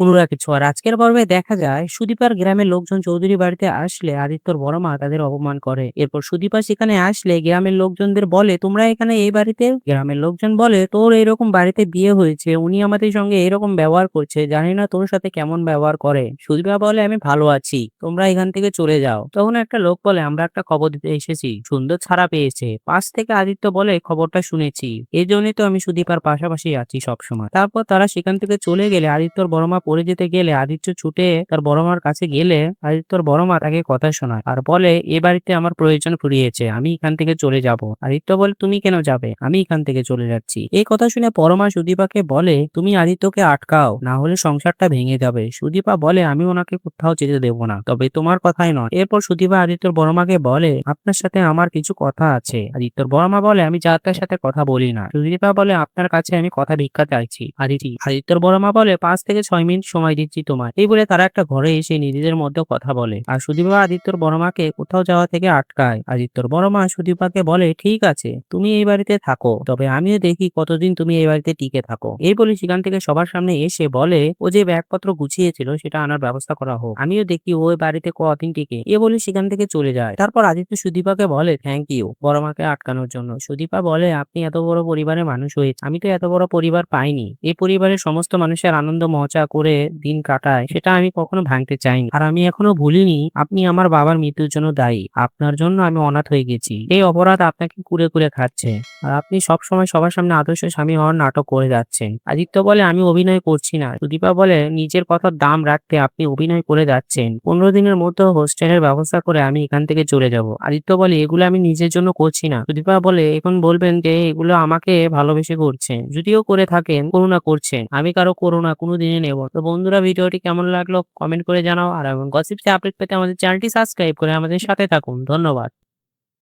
পুনরা কিছু আর। আজকের পর্বে দেখা যায়, সুদীপার গ্রামের লোকজন চৌধুরী বাড়িতে আসলে আদিত্যর বড় মা তাদের অপমান করে। এরপর সুদীপা সেখানে আসলে গ্রামের লোকজনদের বলে, তোমরা এখানে এই বাড়িতে, গ্রামের লোকজন বলে, তোর এরকম বাড়িতে বিয়ে হয়েছে, উনি আমাদের সঙ্গে এরকম ব্যবহার করছে, জানি না তোর সাথে কেমন ব্যবহার করে। সুদীপা বলে, আমি ভালো আছি, তোমরা এখান থেকে চলে যাও। তখন একটা লোক বলে, আমরা একটা খবর দিতে এসেছি, সুন্দর ছাড়া পেয়েছে। পাশ থেকে আদিত্য বলে, খবরটা শুনেছি এই জন্যই তো আমি সুদীপার পাশাপাশি আছি সবসময়। তারপর তারা সেখান থেকে চলে গেলে, আদিত্যর বড় মা পড়ে যেতে গেলে আদিত্য ছুটে তার বড় মার কাছে গেলে আদিত্যর বড় মা তাকে কথা শোনায় আর বলে, এ বাড়িতে আমার প্রয়োজন ফুরিয়েছে, আমি এখান থেকে চলে যাব। আদিত্য বলে, তুমি কেন যাবে? আমি এখান থেকে চলে যাচ্ছি। এই কথা শুনে পরমা সুদীপাকে বলে, তুমি আদিত্যকে আটকাও, না হলে সংসারটা ভেঙে যাবে। সুদীপা বলে, আমি ওনাকে কোথাও যেতে দেবো না, তবে তোমার কথাই নয়। এরপর সুদীপা আদিত্যর বড়মাকে বলে, আপনার সাথে আমার কিছু কথা আছে। আদিত্যর বড়মা বলে, আমি যাত্রার সাথে কথা বলি না। সুদীপা বলে, আপনার কাছে আমি কথা ভিক্ষা চাইছি। আদিতি আদিত্যর বড়মা বলে, পাঁচ থেকে ছয় মিনিট সময় দিচ্ছি তোমার এই বলে তারা একটা ঘরে এসে নিজেদের মধ্যে কথা বলে। আর সুদীপা আদিত্যর বড় বড়মাকে কোথাও যাওয়া থেকে আটকায়। আদিত্যর বড় বড়মা সুদীপাকে বলে, ঠিক আছে, তুমি এই বাড়িতে থাকো, তবে আমিও দেখি কতদিন তুমি এই বাড়িতে টিকে থাকো। এই বলে সেখান থেকে সবার সামনে এসে বলে, ও যে ব্যাগপত্র গুছিয়েছিল, সেটা আনার ব্যবস্থা করা হোক। আমিও দেখি ওই বাড়িতে কদিন টিকে। এ বলে সেখান থেকে চলে যায়। তারপর আদিত্য সুদীপাকে বলে থ্যাংক ইউ বড় বড়মাকে আটকানোর জন্য। সুদীপা বলে, আপনি এত বড় পরিবারের মানুষ হয়েছে আমি তো এত বড় পরিবার পাইনি। এই পরিবারের সমস্ত মানুষের আনন্দ মজা করে দিন কাটায়, সেটা আমি কখনো ভাঙতে চাইনি। আর আমি এখনও ভুলিনি, আপনি আমার বাবার মৃত্যুর জন্য দায়ী। আপনার জন্য আমি অনাথ হয়ে গেছি। এই অপরাধ আপনাকে কুড়ে কুড়ে খাচ্ছে। আর আপনি সব সময় সবার সামনে আদর্শ স্বামী হওয়ার নাটক করে যাচ্ছেন। আদিত্য বলে, আমি অভিনয় করছি না। সুদীপা বলে, নিজের কথার দাম রাখতে আপনি অভিনয় করে যাচ্ছেন। পনেরো দিনের মধ্যে হোস্টেলের ব্যবস্থা করে আমি এখান থেকে চলে যাব। আদিত্য বলে, এগুলো আমি নিজের জন্য করছি না। সুদীপা বলে, এখন বলবেন যে এগুলো আমাকে ভালোবেসে করছেন। যদিও করে থাকেন, করুণা করছেন। আমি কারও করুণা কোনো দিনে নেব তো বন্ধুরা ভিডিওটি কেমন লাগল? কমেন্ট করে জানাও। আর এবং গসিপসে আপডেট পেতে আমাদের চ্যানেলটি সাবস্ক্রাইব করে আমাদের সাথে থাকুন। ধন্যবাদ।